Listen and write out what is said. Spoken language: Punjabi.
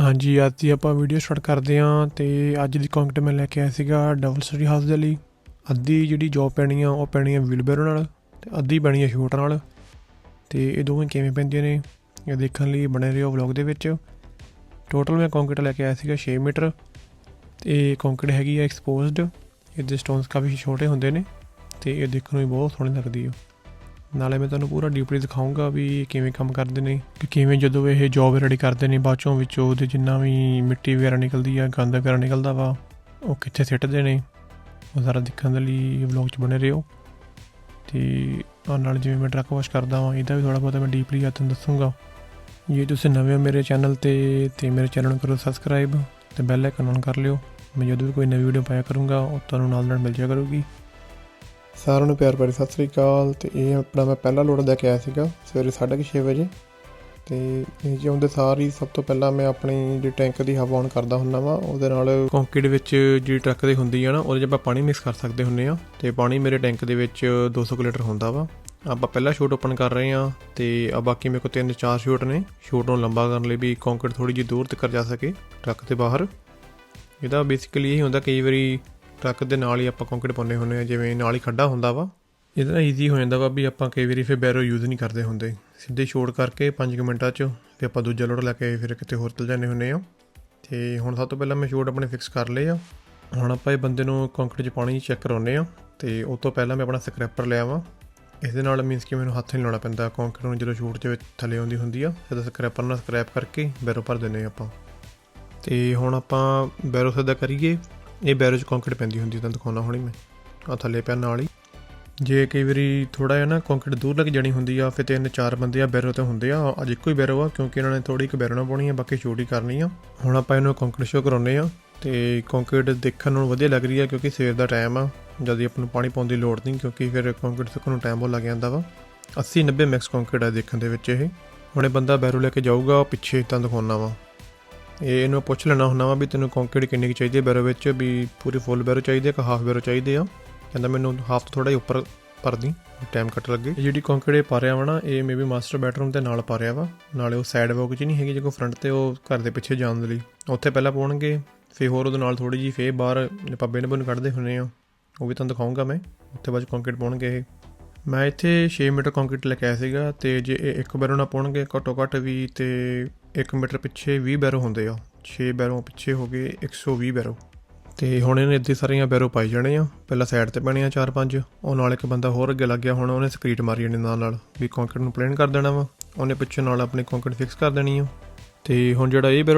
ਹਾਂਜੀ, ਅੱਜ ਦੀ ਆਪਾਂ ਵੀਡੀਓ ਸਟਾਰਟ ਕਰਦੇ ਹਾਂ ਤੇ ਅੱਜ ਦੀ ਕੰਟੈਂਟ ਮੈਂ ਲੈ ਕੇ ਆਇਆ ਸੀਗਾ ਡਬਲ ਸਟੋਰੀ ਹਾਊਸ ਦੇ ਲਈ। ਅੱਧੀ ਜਿਹੜੀ ਜੌਬ ਪੈਣੀ ਆ, ਉਹ ਪੈਣੀ ਆ ਵੀਲਬੈਰੋ ਨਾਲ ਤੇ ਅੱਧੀ ਪੈਣੀ ਆ ਸ਼ੂਟ ਨਾਲ। ਤੇ ਇਹ ਦੋਵੇਂ ਕਿਵੇਂ ਪੈਂਦੀਆਂ ਨੇ, ਇਹ ਦੇਖਣ ਲਈ ਬਣੇ ਰਹੋ ਵਲੌਗ ਦੇ ਵਿੱਚ। ਟੋਟਲ ਮੈਂ ਕੰਕਰੀਟ ਲੈ ਕੇ ਆਇਆ ਸੀਗਾ 6 ਮੀਟਰ। ਤੇ ਕੰਕਰੀਟ ਹੈਗੀ ਆ ਐਕਸਪੋਜ਼ਡ ਇਹਦੇ ਸਟੋਨਸ ਕਾਫੀ ਛੋਟੇ ਹੁੰਦੇ ਨੇ ਤੇ ਇਹ ਦੇਖਣ ਨੂੰ ਵੀ ਬਹੁਤ ਸੋਹਣੀ ਲੱਗਦੀ ਆ। ਨਾਲੇ ਮੈਂ ਤੁਹਾਨੂੰ ਪੂਰਾ ਡੀਪਲੀ ਦਿਖਾਉਂਗਾ ਵੀ ਕਿਵੇਂ ਕੰਮ ਕਰਦੇ ਨੇ, ਕਿ ਕਿਵੇਂ ਜਦੋਂ ਇਹ ਜੌਬ ਰੈਡੀ ਕਰਦੇ ਨੇ, ਬਾਅਦ ਚੋਂ ਵਿੱਚੋਂ ਉਹਦੇ ਜਿੰਨਾ ਵੀ ਮਿੱਟੀ ਵਗੈਰਾ ਨਿਕਲਦੀ ਆ, ਗੰਦ ਵਗੈਰਾ ਨਿਕਲਦਾ ਵਾ, ਉਹ ਕਿੱਥੇ ਸਿੱਟਦੇ ਨੇ, ਉਹ ਸਾਰਾ ਦੇਖਣ ਦੇ ਲਈ ਵਲੌਗ 'ਚ ਬਣੇ ਰਹੋ। ਤੇ ਆਹ ਨਾਲ ਜਿਵੇਂ ਮੈਂ ਟਰੱਕ ਵਾਸ਼ ਕਰਦਾ ਵਾਂ, ਇਹਦਾ ਵੀ ਥੋੜਾ ਬਹੁਤਾ ਮੈਂ ਡੀਪਲੀ ਆ ਤੁਹਾਨੂੰ ਦੱਸੂਗਾ। ਜੇ ਤੁਸੀਂ ਨਵੇਂ ਹੋ ਮੇਰੇ ਚੈਨਲ ਤੇ ਤੇ ਮੇਰੇ ਚੈਨਲ ਨੂੰ ਕਰੋ ਸਬਸਕ੍ਰਾਈਬ ਤੇ ਬੈਲ ਆਈਕਨ ਔਨ ਕਰ ਲਿਓ। ਮੈਂ ਜਦੋਂ ਵੀ ਕੋਈ ਨਵੀਂ ਵੀਡੀਓ ਪਾਇਆ ਕਰੂੰਗਾ, ਉਹ ਤੁਹਾਨੂੰ ਨਾਲ ਨਾਲ ਮਿਲ ਜਾਇਆ ਕਰੂਗੀ। ਸਾਰਿਆਂ ਨੂੰ ਪਿਆਰ ਭਰੀ ਸਤਿ ਸ੍ਰੀ ਅਕਾਲ ਤੇ ਇਹ ਆਪਣਾ ਮੈਂ ਪਹਿਲਾ ਲੋਡ ਲੈ ਕੇ ਆਇਆ ਸੀਗਾ ਸਵੇਰੇ 6:30 ਵਜੇ ਤੇ ਇਹ ਜਿਉਂਦੇ ਸਾਰ ਹੀ ਸਭ ਤੋਂ ਪਹਿਲਾਂ ਮੈਂ ਆਪਣੀ ਜਿਹੜੀ ਟੈਂਕ ਦੀ ਹਵਾ ਔਨ ਕਰਦਾ ਹੁੰਦਾ ਵਾ, ਉਹਦੇ ਨਾਲ ਕੰਕਰੀਟ ਵਿੱਚ ਜਿਹੜੀ ਟਰੱਕ ਦੇ ਹੁੰਦੀ ਆ ਨਾ, ਉਹਦੇ 'ਚ ਆਪਾਂ ਪਾਣੀ ਮਿਕਸ ਕਰ ਸਕਦੇ ਹੁੰਨੇ ਆ ਤੇ ਪਾਣੀ ਮੇਰੇ ਟੈਂਕ ਦੇ ਵਿੱਚ 200 ਕੁ ਲੀਟਰ ਹੁੰਦਾ ਵਾ। ਆਪਾਂ ਪਹਿਲਾ ਸ਼ੂਟ ਓਪਨ ਕਰ ਰਹੇ ਆ ਤੇ ਆ ਬਾਕੀ ਮੇਰੇ ਕੋਲ ਤਿੰਨ ਚਾਰ ਸ਼ੂਟ ਨੇ ਸ਼ੂਟ ਨੂੰ ਲੰਬਾ ਕਰਨ ਲਈ ਵੀ ਕੰਕਰੀਟ ਥੋੜੀ ਜਿਹੀ ਦੂਰ ਤੱਕ ਜਾ ਸਕੇ ਟਰੱਕ ਦੇ ਬਾਹਰ। ਇਹਦਾ ਬੇਸਿਕਲੀ ਇਹ ਹੁੰਦਾ ਕਈ ਵਾਰੀ ਟਰੱਕ ਦੇ ਨਾਲ ਹੀ ਆਪਾਂ ਕੰਕਰੀਟ ਪਾਉਂਦੇ ਹੁੰਦੇ ਆ ਜਿਵੇਂ ਨਾਲ ਹੀ ਖੱਡਾ ਹੁੰਦਾ ਵਾ। ਇਹਦਾ ਨਾਲ ਈਜ਼ੀ ਹੋ ਜਾਂਦਾ ਵਾ ਵੀ ਆਪਾਂ ਕਈ ਵਾਰੀ ਫਿਰ ਬੈਰੋ ਯੂਜ਼ ਨਹੀਂ ਕਰਦੇ ਹੁੰਦੇ। ਸਿੱਧੇ ਛੋੜ ਕਰਕੇ 5 ਮਿੰਟਾਂ 'ਚ ਫਿਰ ਆਪਾਂ ਦੂਜਾ ਲੋਡ ਲੈ ਕੇ ਫਿਰ ਕਿਤੇ ਹੋਰ ਚਲ ਜਾਂਦੇ ਹੁੰਦੇ ਆ ਤੇ ਹੁਣ ਸਭ ਤੋਂ ਪਹਿਲਾਂ ਮੈਂ ਸ਼ੂਟ ਆਪਣੇ ਫਿਕਸ ਕਰ ਲਏ ਆ। ਹੁਣ ਆਪਾਂ ਇਹ ਬੰਦੇ ਨੂੰ ਕੰਕਰੀਟ 'ਚ ਪਾਣੀ ਚੈੱਕ ਕਰਾਉਨੇ ਆ ਤੇ ਉਸ ਤੋਂ ਪਹਿਲਾਂ ਮੈਂ ਆਪਣਾ ਸਕ੍ਰੈਪਰ ਲਿਆ ਵਾ। ਇਸ ਦੇ ਨਾਲ ਮੀਨਸ ਕਿ ਮੈਨੂੰ ਹੱਥ ਨਹੀਂ ਲਾਉਣਾ ਪੈਂਦਾ। ਕੰਕਰੀਟ ਨੂੰ ਜਦੋਂ ਸ਼ੂਟ 'ਚ ਥੱਲੇ ਆਉਂਦੀ ਹੁੰਦੀ ਆ, ਫਿਰ ਸਕ੍ਰੈਪਰ ਨਾਲ ਸਕ੍ਰੈਪ ਕਰਕੇ ਬੈਰੋ ਭਰ ਦਿੰਨੇ ਆ ਆਪਾਂ। ਤੇ ਹੁਣ ਆਪਾਂ ਬੈਰੋ ਸਿੱਧਾ ਕਰੀਏ। ਇਹ ਬੈਰੋ 'ਚ ਕੰਕਰੀਟ ਪੈਂਦੀ ਹੁੰਦੀ, ਤਾਂ ਦਿਖਾਉਣਾ ਹੁਣੀ ਮੈਂ। ਆ ਥੱਲੇ ਪਿਆ ਨਾਲ ਹੀ। ਜੇ ਕਈ ਵਾਰੀ ਥੋੜਾ ਜਿਹਾ ਨਾ ਕੰਕਰੀਟ ਦੂਰ ਲੱਗ ਜਾਣੀ ਹੁੰਦੀ ਆ, ਫਿਰ ਤਿੰਨ ਚਾਰ ਬੰਦੇ ਆ ਬੈਰੋ ਤੇ ਹੁੰਦੇ ਆ, ਅੱਜ ਇੱਕੋ ਹੀ ਬੈਰੋ ਆ, ਕਿਉਂਕਿ ਇਹਨਾਂ ਨੇ ਥੋੜੀ ਇੱਕ ਬੈਰੋ ਨਾ ਪਾਉਣੀ ਆ, ਬਾਕੀ ਛੋਟੀ ਕਰਨੀ ਆ। ਹੁਣ ਆਪਾਂ ਇਹਨੂੰ ਕੰਕਰੀਟ ਸ਼ੋ ਕਰਾਉਨੇ ਆ, ਤੇ ਕੰਕਰੀਟ ਦੇਖਣ ਨੂੰ ਵਧੀਆ ਲੱਗ ਰਹੀ ਆ, ਕਿਉਂਕਿ ਸਵੇਰ ਦਾ ਟਾਈਮ ਆ, ਜਦ ਆਪਾਂ ਨੂੰ ਪਾਣੀ ਪਾਉਣ ਦੀ ਲੋੜ ਨਹੀਂ, ਕਿਉਂਕਿ ਫਿਰ ਕੰਕਰੀਟ ਸੁੱਕਣ ਨੂੰ ਟਾਈਮ ਬਹੁਤ ਲੱਗ ਜਾਂਦਾ ਵਾ। 80 90 ਮੈਕਸ ਕੰਕਰੀਟ ਆ ਦੇਖਣ ਦੇ ਵਿੱਚ ਇਹ। ਹੁਣ ਇਹ ਬੰਦਾ ਬੈਰੋ ਲੈ ਕੇ ਜਾਊਗਾ, ਉਹ ਪਿੱਛੇ ਤਾਂ ਦਿਖਾਉਣਾ ਵਾ। ਇਹ ਇਹਨੂੰ ਪੁੱਛ ਲੈਣਾ ਹੁੰਦਾ ਵਾ ਵੀ ਤੈਨੂੰ ਕੰਕਰੀਟ ਕਿੰਨੀ ਕੁ ਚਾਹੀਦੀ ਹੈ ਬੈਰੋ ਵਿੱਚ, ਵੀ ਪੂਰੀ ਫੁੱਲ ਬੈਰੋ ਚਾਹੀਦੀ ਹੈ ਕਿ ਹਾਫ ਬੈਰੋ ਚਾਹੀਦੀ ਆ? ਕਹਿੰਦਾ ਮੈਨੂੰ ਹਾਫ ਤੋਂ ਥੋੜਾ ਜਿਹਾ ਉੱਪਰ ਭਰਦੀ ਟਾਈਮ ਕੱਟ ਲੱਗੇ। ਇਹ ਜਿਹੜੀ ਕੰਕਰੀਟ ਪਾ ਰਿਹਾ ਵਾ ਨਾ, ਇਹ ਮੇਬੀ ਮਾਸਟਰ ਬੈਡਰੂਮ ਤੇ ਨਾਲ ਪਾ ਰਿਹਾ ਵਾ। ਨਾਲੇ ਉਹ ਸਾਈਡ ਵਾਕ 'ਚ ਨਹੀਂ ਹੈਗੀ, ਜੇ ਕੋ ਫਰੰਟ ਤੇ ਉਹ ਘਰ ਦੇ ਪਿੱਛੇ ਜਾਣ ਦੇ ਲਈ। ਉੱਥੇ ਪਹਿਲਾਂ ਪਾਉਣਗੇ, ਫਿਰ ਹੋਰ ਉਹਦੇ ਨਾਲ ਥੋੜੀ ਜੀ ਫੇਰ ਬਾਹਰ ਪੱਬੇ ਨੇ ਬਨ ਕੱਢਦੇ ਹੁੰਨੇ ਆ ਉਹ ਵੀ ਤੁਹਾਨੂੰ ਦਿਖਾਉਂਗਾ ਮੈਂ। ਉੱਥੇ ਬਾਅਦ ਕੰਕਰੀਟ ਪਾਉਣਗੇ ਇਹ। ਮੈਂ ਇੱਥੇ 6 ਮੀਟਰ ਕੰਕਰੀਟ ਲੈ ਕੇ ਆਇਆ ਸੀਗਾ, ਤੇ ਜੇ ਇਹ ਇੱਕ ਬੈਰੋ ਨਾਲ ਪਾਉਣਗੇ, ਘੱਟੋ ਘੱਟ ਵੀ ਤੇ 1 ਮੀਟਰ ਪਿੱਛੇ 20 ਬੈਰੋ ਹੁੰਦੇ ਆ। 6 ਬੈਰੋ ਪਿੱਛੇ ਹੋ ਗਏ 120 ਬੈਰੋ। ਤੇ ਹੁਣ ਇਹਨੇ ਇੱਥੇ ਸਾਰੀਆਂ ਬੈਰੋ ਪਾਈ ਜਾਣੇ ਆ। ਪਹਿਲਾਂ ਸਾਈਡ ਤੇ ਪੈਣੇ ਆ 4-5 ਉਹ ਨਾਲ ਇੱਕ ਬੰਦਾ ਹੋਰ ਅੱਗੇ ਲੱਗ ਗਿਆ, ਹੁਣ ਉਹਨੇ ਸਕਰੀਟ ਮਾਰੀ ਜਾਣੀ ਨਾਲ ਨਾਲ, ਵੀ ਕੰਕਰੀਟ ਨੂੰ ਪਲੇਨ ਕਰ ਦੇਣਾ ਵਾ। ਉਹਨੇ ਪਿੱਛੇ ਨਾਲ ਆਪਣੀ ਕੰਕਰੀਟ ਫਿਕਸ ਕਰ ਦੇਣੀ ਆ। ਤੇ ਹੁਣ ਜਿਹੜਾ ਇਹ ਬੈਰੋ